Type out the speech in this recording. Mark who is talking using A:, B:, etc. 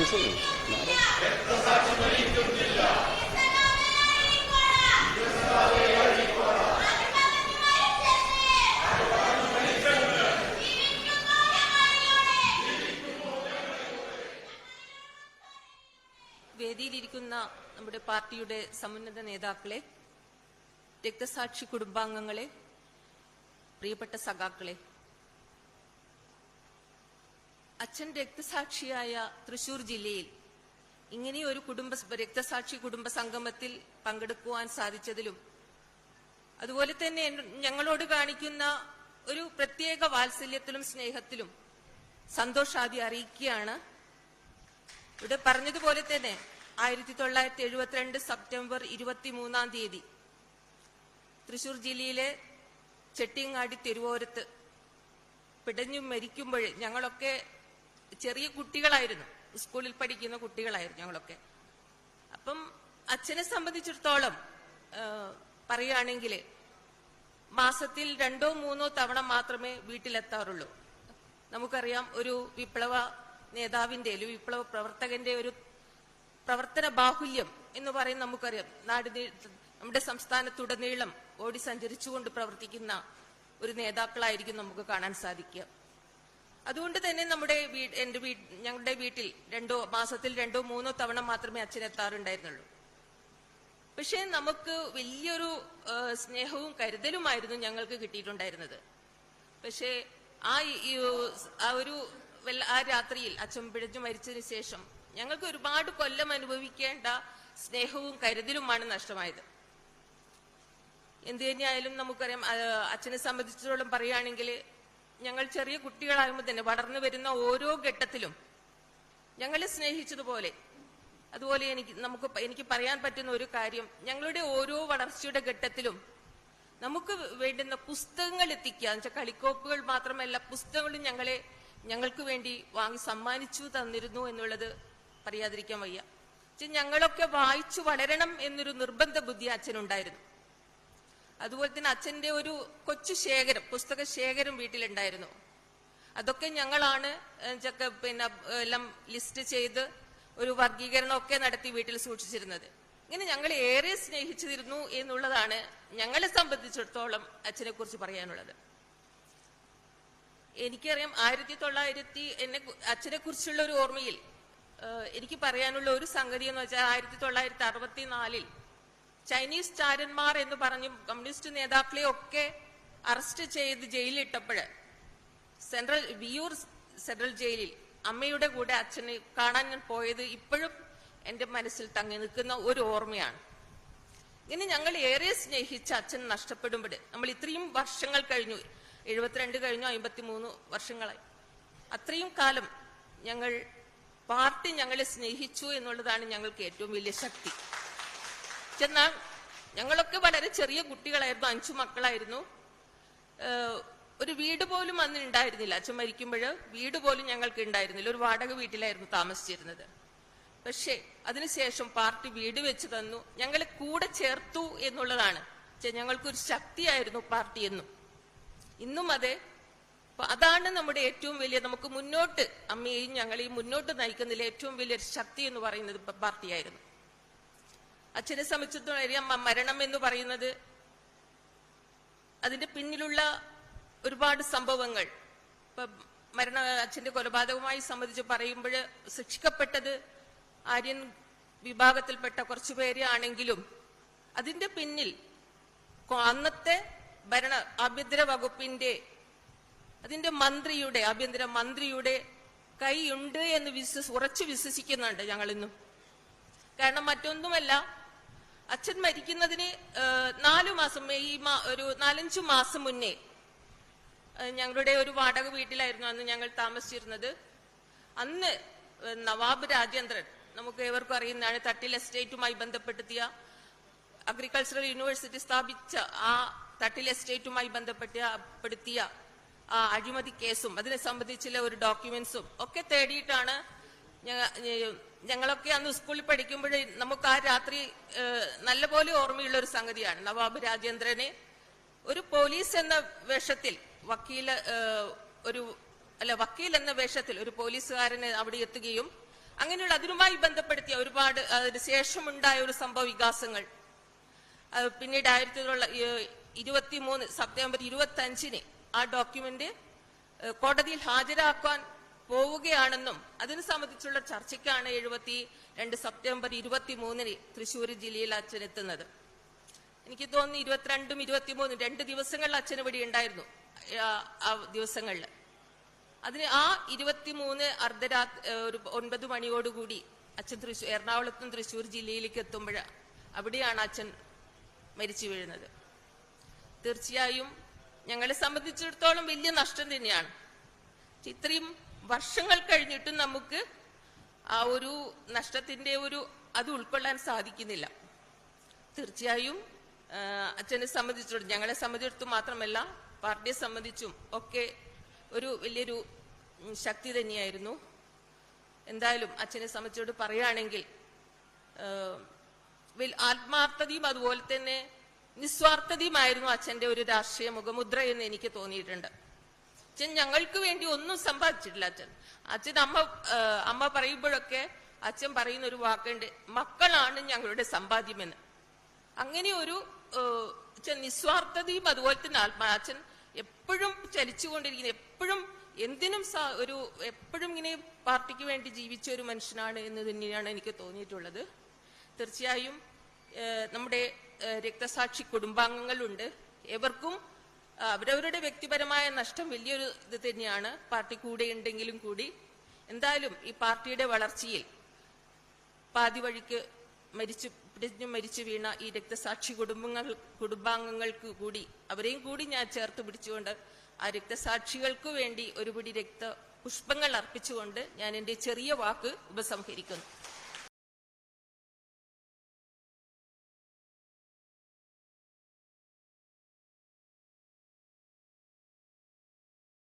A: Listen.
B: വേദിയിലിരിക്കുന്ന നമ്മുടെ പാർട്ടിയുടെ സമുന്നത നേതാക്കളെ രക്തസാക്ഷി കുടുംബാംഗങ്ങളെ പ്രിയപ്പെട്ട സഖാക്കളെ അച്ഛൻ രക്തസാക്ഷിയായ തൃശൂർ ജില്ലയിൽ ഇങ്ങനെയൊരു കുടുംബ രക്തസാക്ഷി കുടുംബ സംഗമത്തിൽ പങ്കെടുക്കുവാൻ സാധിച്ചതിലും അതുപോലെ തന്നെ ഞങ്ങളോട് കാണിക്കുന്ന ഒരു പ്രത്യേക വാത്സല്യത്തിലും സ്നേഹത്തിലും സന്തോഷാദി അറിയിക്കുകയാണ്. ഇവിടെ പറഞ്ഞതുപോലെ തന്നെ ആയിരത്തി തൊള്ളായിരത്തി എഴുപത്തിരണ്ട് സെപ്റ്റംബർ ഇരുപത്തി മൂന്നാം തീയതി തൃശൂർ ജില്ലയിലെ ചെട്ടിങ്ങാടി തിരുവോരത്ത് പിടഞ്ഞു മരിക്കുമ്പോൾ ഞങ്ങളൊക്കെ ചെറിയ കുട്ടികളായിരുന്നു. സ്കൂളിൽ പഠിക്കുന്ന കുട്ടികളായിരുന്നു ഞങ്ങളൊക്കെ. അപ്പം അച്ഛനെ സംബന്ധിച്ചിടത്തോളം പറയുകയാണെങ്കിൽ മാസത്തിൽ രണ്ടോ മൂന്നോ തവണ മാത്രമേ വീട്ടിലെത്താറുള്ളൂ. നമുക്കറിയാം ഒരു വിപ്ലവ നേതാവിന്റെ ഒരു വിപ്ലവ പ്രവർത്തകന്റെ ഒരു പ്രവർത്തന ബാഹുല്യം എന്ന് പറയുന്നത് നമുക്കറിയാം. നാട് നമ്മുടെ സംസ്ഥാനത്തുടനീളം ഓടി സഞ്ചരിച്ചുകൊണ്ട് പ്രവർത്തിക്കുന്ന ഒരു നേതാക്കളായിരിക്കും നമുക്ക് കാണാൻ സാധിക്കുക. അതുകൊണ്ട് തന്നെ നമ്മുടെ എന്റെ ഞങ്ങളുടെ വീട്ടിൽ രണ്ടോ മാസത്തിൽ രണ്ടോ മൂന്നോ തവണ മാത്രമേ അച്ഛൻ എത്താറുണ്ടായിരുന്നുള്ളൂ. പക്ഷേ നമുക്ക് വലിയൊരു സ്നേഹവും കരുതലുമായിരുന്നു ഞങ്ങൾക്ക് കിട്ടിയിട്ടുണ്ടായിരുന്നത്. പക്ഷേ ആ ആ ഒരു ആ രാത്രിയിൽ അച്ഛൻ പിഴച്ചു മരിച്ചതിന് ശേഷം ഞങ്ങൾക്ക് ഒരുപാട് കൊല്ലം അനുഭവിക്കേണ്ട സ്നേഹവും കരുതലുമാണ് നഷ്ടമായത്. എന്തു തന്നെയായാലും നമുക്കറിയാം അച്ഛനെ സംബന്ധിച്ചിടത്തോളം പറയുകയാണെങ്കിൽ ഞങ്ങൾ ചെറിയ കുട്ടികളാകുമ്പോൾ തന്നെ വളർന്നു വരുന്ന ഓരോ ഘട്ടത്തിലും ഞങ്ങളെ സ്നേഹിച്ചതുപോലെ അതുപോലെ എനിക്ക് നമുക്ക് എനിക്ക് പറയാൻ പറ്റുന്ന ഒരു കാര്യം ഞങ്ങളുടെ ഓരോ വളർച്ചയുടെ ഘട്ടത്തിലും നമുക്ക് വേണ്ടുന്ന പുസ്തകങ്ങൾ എത്തിക്കുക. എന്നുവെച്ചാൽ കളിക്കോപ്പുകൾ മാത്രമല്ല പുസ്തകങ്ങളും ഞങ്ങളെ ഞങ്ങൾക്ക് വേണ്ടി വാങ്ങി സമ്മാനിച്ചു തന്നിരുന്നു എന്നുള്ളത് പറയാതിരിക്കാൻ വയ്യ. ഞങ്ങളൊക്കെ വായിച്ചു വളരണം എന്നൊരു നിർബന്ധ ബുദ്ധി അച്ഛനുണ്ടായിരുന്നു. അതുപോലെ തന്നെ അച്ഛന്റെ ഒരു കൊച്ചു ശേഖരം പുസ്തക ശേഖരം വീട്ടിലുണ്ടായിരുന്നു. അതൊക്കെ ഞങ്ങളാണ് പിന്നെ എല്ലാം ലിസ്റ്റ് ചെയ്ത് ഒരു വർഗീകരണമൊക്കെ നടത്തി വീട്ടിൽ സൂക്ഷിച്ചിരുന്നത്. ഇങ്ങനെ ഞങ്ങൾ ഏറെ സ്നേഹിച്ചിരുന്നു എന്നുള്ളതാണ് ഞങ്ങളെ സംബന്ധിച്ചിടത്തോളം അച്ഛനെ കുറിച്ച് പറയാനുള്ളത്. എനിക്കറിയാം ആയിരത്തി തൊള്ളായിരത്തി എന്നെ അച്ഛനെ കുറിച്ചുള്ള ഒരു ഓർമ്മയിൽ എനിക്ക് പറയാനുള്ള ഒരു സംഗതി എന്ന് വെച്ചാൽ ആയിരത്തി തൊള്ളായിരത്തി അറുപത്തിനാലിൽ ചൈനീസ് ചാരന്മാർ എന്ന് പറഞ്ഞ് കമ്മ്യൂണിസ്റ്റ് നേതാക്കളെ ഒക്കെ അറസ്റ്റ് ചെയ്ത് ജയിലിലിട്ടപ്പോഴ് സെൻട്രൽ വിയൂർ സെൻട്രൽ ജയിലിൽ അമ്മയുടെ കൂടെ അച്ഛനെ കാണാൻ ഞാൻ പോയത് ഇപ്പോഴും എന്റെ മനസ്സിൽ തങ്ങി നിൽക്കുന്ന ഒരു ഓർമ്മയാണ്. ഇനി ഞങ്ങൾ ഏറെ സ്നേഹിച്ച അച്ഛൻ നഷ്ടപ്പെടുമ്പോൾ നമ്മൾ ഇത്രയും വർഷങ്ങൾ കഴിഞ്ഞു. എഴുപത്തിരണ്ട് കഴിഞ്ഞു അമ്പത്തിമൂന്ന് വർഷങ്ങളായി. അത്രയും കാലം ഞങ്ങൾ പാർട്ടി ഞങ്ങളെ സ്നേഹിച്ചു എന്നുള്ളതാണ് ഞങ്ങൾക്ക് ഏറ്റവും വലിയ ശക്തി. ചെന്നാൽ ഞങ്ങളൊക്കെ വളരെ ചെറിയ കുട്ടികളായിരുന്നു അഞ്ചു മക്കളായിരുന്നു. ഒരു വീട് പോലും അന്ന് ഉണ്ടായിരുന്നില്ല അച്ഛൻ മരിക്കുമ്പോൾ വീട് പോലും ഞങ്ങൾക്ക് ഉണ്ടായിരുന്നില്ല. ഒരു വാടക വീട്ടിലായിരുന്നു താമസിച്ചിരുന്നത്. പക്ഷേ അതിനുശേഷം പാർട്ടി വീട് വെച്ച് തന്നു. ഞങ്ങളെ കൂടെ ചേർത്തു എന്നുള്ളതാണ്. ഞങ്ങൾക്കൊരു ശക്തിയായിരുന്നു പാർട്ടി എന്നും. ഇന്നും അതെ. അതാണ് നമ്മുടെ ഏറ്റവും വലിയ നമുക്ക് മുന്നോട്ട് അമ്മയെയും ഞങ്ങളെയും മുന്നോട്ട് നയിക്കുന്നതിൽ ഏറ്റവും വലിയൊരു ശക്തി എന്ന് പറയുന്നത് പാർട്ടിയായിരുന്നു. അച്ഛനെ സംബന്ധിച്ചിടത്തോളം മരണം എന്ന് പറയുന്നത് അതിന്റെ പിന്നിലുള്ള ഒരുപാട് സംഭവങ്ങൾ. ഇപ്പൊ മരണ അച്ഛന്റെ കൊലപാതകവുമായി സംബന്ധിച്ച് പറയുമ്പോൾ ശിക്ഷിക്കപ്പെട്ടത് ആര്യൻ വിഭാഗത്തിൽപ്പെട്ട കുറച്ചു പേരെ ആണെങ്കിലും അതിന്റെ പിന്നിൽ അന്നത്തെ ഭരണ ആഭ്യന്തര വകുപ്പിന്റെ അതിന്റെ മന്ത്രിയുടെ ആഭ്യന്തര മന്ത്രിയുടെ കൈയുണ്ട് എന്ന് വിശ്വസ് ഉറച്ചു വിശ്വസിക്കുന്നുണ്ട് ഞങ്ങളിന്നും. കാരണം മറ്റൊന്നുമല്ല അച്ഛൻ മരിക്കുന്നതിന് നാലു മാസം ഈ ഒരു നാലഞ്ചു മാസം മുന്നേ ഞങ്ങളുടെ ഒരു വാടക വീട്ടിലായിരുന്നു അന്ന് ഞങ്ങൾ താമസിച്ചിരുന്നത്. അന്ന് നവാബ് രാജേന്ദ്രൻ നമുക്ക് ഏവർക്കും അറിയുന്നതാണ് തട്ടിൽ എസ്റ്റേറ്റുമായി ബന്ധപ്പെടുത്തിയ അഗ്രികൾച്ചറൽ യൂണിവേഴ്സിറ്റി സ്ഥാപിച്ച ആ തട്ടിൽ എസ്റ്റേറ്റുമായി ബന്ധപ്പെട്ടപ്പെടുത്തിയ ആ അഴിമതി കേസും അതിനെ സംബന്ധിച്ചുള്ള ഒരു ഡോക്യുമെന്റ്സും ഒക്കെ തേടിയിട്ടാണ് ഞങ്ങളൊക്കെ അന്ന് സ്കൂളിൽ പഠിക്കുമ്പോഴേ നമുക്ക് ആ രാത്രി നല്ലപോലെ ഓർമ്മയുള്ള ഒരു സംഗതിയാണ്. നവാബ് രാജേന്ദ്രനെ ഒരു പോലീസ് എന്ന വേഷത്തിൽ വക്കീൽ ഒരു അല്ല വക്കീൽ എന്ന വേഷത്തിൽ ഒരു പോലീസുകാരനെ അവിടെ എത്തുകയും അങ്ങനെയുള്ള അതിനുമായി ബന്ധപ്പെടുത്തിയ ഒരുപാട് അതിന് ശേഷമുണ്ടായ ഒരു സംഭവ വികാസങ്ങൾ. പിന്നീട് ആയിരത്തി ഇരുപത്തി മൂന്ന് സെപ്റ്റംബർ ഇരുപത്തി അഞ്ചിന് ആ ഡോക്യുമെന്റ് കോടതിയിൽ ഹാജരാക്കാൻ പോവുകയാണെന്നും അതിനെ സംബന്ധിച്ചുള്ള ചർച്ചയ്ക്കാണ് എഴുപത്തി രണ്ട് സെപ്റ്റംബർ ഇരുപത്തി മൂന്നിന് തൃശ്ശൂർ ജില്ലയിൽ അച്ഛൻ എത്തുന്നത് എനിക്ക് തോന്നുന്നു ഇരുപത്തിരണ്ടും ഇരുപത്തിമൂന്നും രണ്ട് ദിവസങ്ങളിൽ അച്ഛൻ ഇവിടെ ഉണ്ടായിരുന്നു ആ, ദിവസങ്ങളിൽ. അതിന് ആ ഇരുപത്തിമൂന്ന് അർദ്ധരാ ഒരു ഒൻപത് മണിയോടുകൂടി അച്ഛൻ തൃശ്ശൂർ എറണാകുളത്തും തൃശ്ശൂർ ജില്ലയിലേക്ക് എത്തുമ്പോൾ അവിടെയാണ് അച്ഛൻ മരിച്ചു വീഴുന്നത്. തീർച്ചയായും ഞങ്ങളെ സംബന്ധിച്ചിടത്തോളം വലിയ നഷ്ടം തന്നെയാണ്. ഇത്രയും വർഷങ്ങൾ കഴിഞ്ഞിട്ടും നമുക്ക് ആ ഒരു നഷ്ടത്തിന്റെ ഒരു അത് ഉൾക്കൊള്ളാൻ സാധിക്കുന്നില്ല. തീർച്ചയായും അച്ഛനെ സംബന്ധിച്ചിടത്തോളം ഞങ്ങളെ സംബന്ധിച്ചിടത്തും മാത്രമല്ല പാർട്ടിയെ സംബന്ധിച്ചും ഒക്കെ ഒരു വലിയൊരു ശക്തി തന്നെയായിരുന്നു. എന്തായാലും അച്ഛനെ സംബന്ധിച്ചോട് പറയുകയാണെങ്കിൽ ആത്മാർത്ഥതയും അതുപോലെ തന്നെ നിസ്വാർത്ഥതയുമായിരുന്നു അച്ഛന്റെ ഒരു രാഷ്ട്രീയ മുഖമുദ്ര എന്ന് എനിക്ക് തോന്നിയിട്ടുണ്ട്. അച്ഛൻ ഞങ്ങൾക്ക് വേണ്ടി ഒന്നും സമ്പാദിച്ചിട്ടില്ല അച്ഛൻ. അച്ഛൻ അമ്മ അമ്മ പറയുമ്പോഴൊക്കെ അച്ഛൻ പറയുന്ന ഒരു വാക്കുണ്ട് മക്കളാണ് ഞങ്ങളുടെ സമ്പാദ്യമെന്ന്. അങ്ങനെ ഒരു നിസ്വാർത്ഥതയും അതുപോലെ തന്നെ ആത്മാ അച്ഛൻ എപ്പോഴും ചലിച്ചുകൊണ്ടിരിക്കുന്ന. എപ്പോഴും എന്തിനും ഒരു എപ്പോഴും ഇങ്ങനെ പാർട്ടിക്ക് വേണ്ടി ജീവിച്ച ഒരു മനുഷ്യനാണ് എന്ന് തന്നെയാണ് എനിക്ക് തോന്നിയിട്ടുള്ളത്. തീർച്ചയായും നമ്മുടെ രക്തസാക്ഷി കുടുംബാംഗങ്ങളുണ്ട്. എവർക്കും അവരവരുടെ വ്യക്തിപരമായ നഷ്ടം വലിയൊരു ഇത് തന്നെയാണ്. പാർട്ടി കൂടെ ഉണ്ടെങ്കിലും കൂടി. എന്തായാലും ഈ പാർട്ടിയുടെ വളർച്ചയിൽ പാതി വഴിക്ക് മരിച്ചു പിടിഞ്ഞു മരിച്ചു വീണ ഈ രക്തസാക്ഷി കുടുംബങ്ങൾ കുടുംബാംഗങ്ങൾക്ക് കൂടി അവരെയും കൂടി ഞാൻ ചേർത്ത് പിടിച്ചുകൊണ്ട് ആ രക്തസാക്ഷികൾക്ക് വേണ്ടി ഒരുപിടി രക്ത പുഷ്പങ്ങൾ അർപ്പിച്ചുകൊണ്ട് ഞാൻ എന്റെ ചെറിയ വാക്ക് ഉപസംഹരിക്കുന്നു.